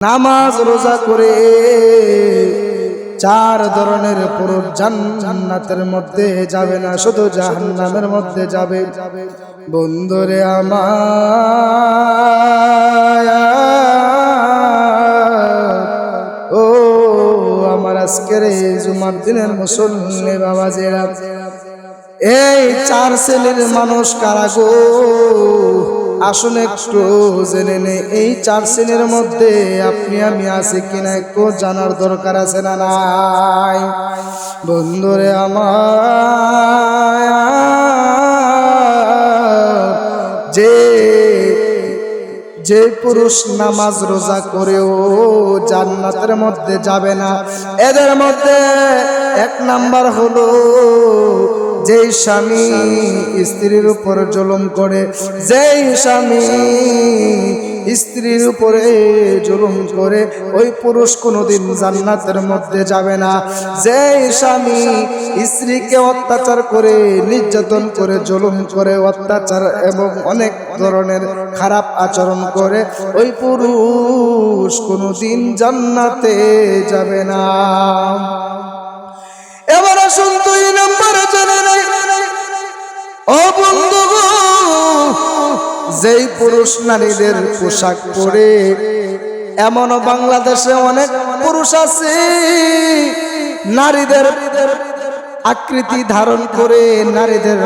নামাজ রোজা করে চার ধরনের পুরুষ জান্নাতের মধ্যে যাবে না, শুধু জাহান্নামের মধ্যে যাবে। বন্ধুরে আমার ও আমার আজকের জুমার দিনের মুসল্লি বাবা জেরা এই চার শ্রেণির মানুষ কারা গো? আসুন একটু জেনে নে, এই চার শ্রেণির মধ্যে আপনি আমি আছি কিনা একটু জানার দরকার আছে না নাই? বন্ধুরে আমার, যে যে পুরুষ নামাজ রোজা করেও জান্নাতের মধ্যে যাবে না, এদের মধ্যে এক নাম্বার হলো যেই স্বামী স্ত্রীর উপর জুলুম করে, যেই স্বামী স্ত্রীর উপরে জুলুম করে, ওই পুরুষ কোনোদিন জান্নাতের মধ্যে যাবে না। যেই স্বামী স্ত্রীকে অত্যাচার করে, নির্যাতন করে, জুলুম করে, অত্যাচার এবং অনেক ধরনের খারাপ আচরণ করে, ওই পুরুষ কোনোদিন জান্নাতে যাবে না। এবার আসুন ও যেই পুরুষ নারীদের পোশাক পরে এমনও বাংলাদেশে অনেক পুরুষ আছে, নারীদের আকৃতি ধারণ করে, নারীদের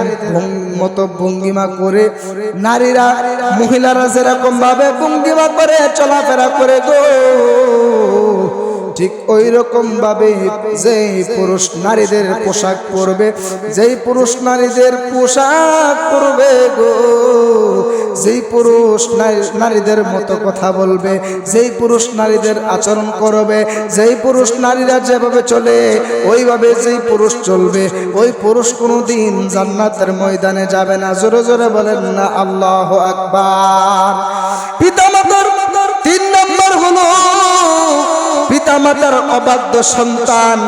মতো ভঙ্গিমা করে, নারীরা, মহিলারা যেরকম ভাবে ভঙ্গিমা করে, চলাফেরা করে গো। ঠিক ওই রকম ভাবে যেই পুরুষ নারীদের পোশাক পরবে, যেই পুরুষ নারীদের পোশাক পরবে গো, যেই পুরুষ নারী- নারীদের মতো কথা বলবে, যেই পুরুষ নারীদের আচরণ করবে, যেই পুরুষ নারীরা যেভাবে চলে, ওইভাবে যেই পুরুষ চলবে, ওই পুরুষ কোনোদিন জান্নাতের ময়দানে যাবে না। জোরে জোরে বলেন না, আল্লাহ আকবার। পিতামাতার পিতামাতার অবাধ্য সন্তান,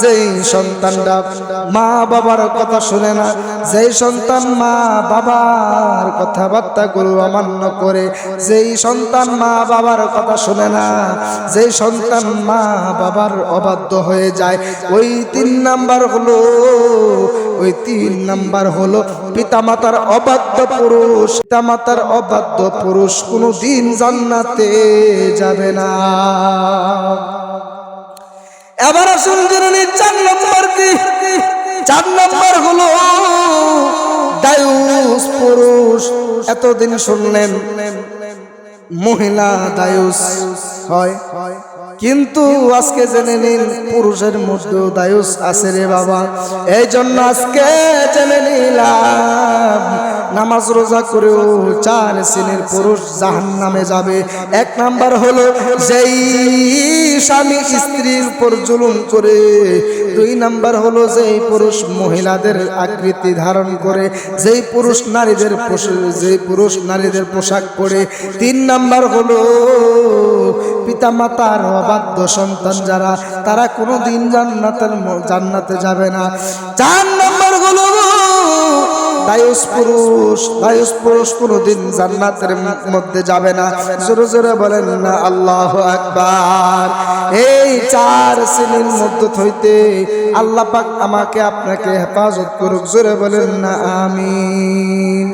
যেই সন্তানরা মা বাবার কথা শুনে না, যেই সন্তান মা বাবার কথাবার্তা গুলো অমান্য করে, যেই সন্তান মা বাবার কথা শুনে না, যেই সন্তান মা বাবার অবাধ্য হয়ে যায়, ওই তিন নাম্বার হলো, ওই তিন নাম্বার হলো পিতামাতার অবাধ্য পুরুষ। পিতামাতার অবাধ্য পুরুষ কোনো দিন জান্নাতে যাবে না। এবার আসুন নিন চার নম্বর কি? চার নম্বর হলো দায়ুস পুরুষ। এতদিন শুনলেন মহিলা দায়ুস হয়। কিন্তু আজকে জেনে নিন পুরুষের মধ্যেও দায়ুস আছে রে বাবা। এই জন্য আজকে জেনে নিলাম নামাজ রোজা করেও চার শ্রেণির পুরুষ জাহান নামে যাবে। এক নাম্বার হলো যেই স্বামী স্ত্রীর উপর জুলুম করে। দুই নাম্বার হলো যেই পুরুষ মহিলাদের আকৃতি ধারণ করে। যেই পুরুষ নারীদের পোশ- যেই পুরুষ নারীদের পোশাক পরে। তিন নাম্বার হলো পিতামাতার অবাধ্য সন্তান যারা, তারা কোনো দিন জান্নাতের জান্নাতে যাবে না। চার নাম্বার হলো দায়ুস পুরুষ দায়ুস পুরুষ কোনোদিন জান্নাতের মধ্যে যাবে না। জোরে জোরে বলেন না, আল্লাহ আকবার। এই চার শ্রেণির মধ্যে হইতে আল্লাহ পাক আমাকে আপনাকে হেফাজত করুক। জোরে বলেন না, আমিন।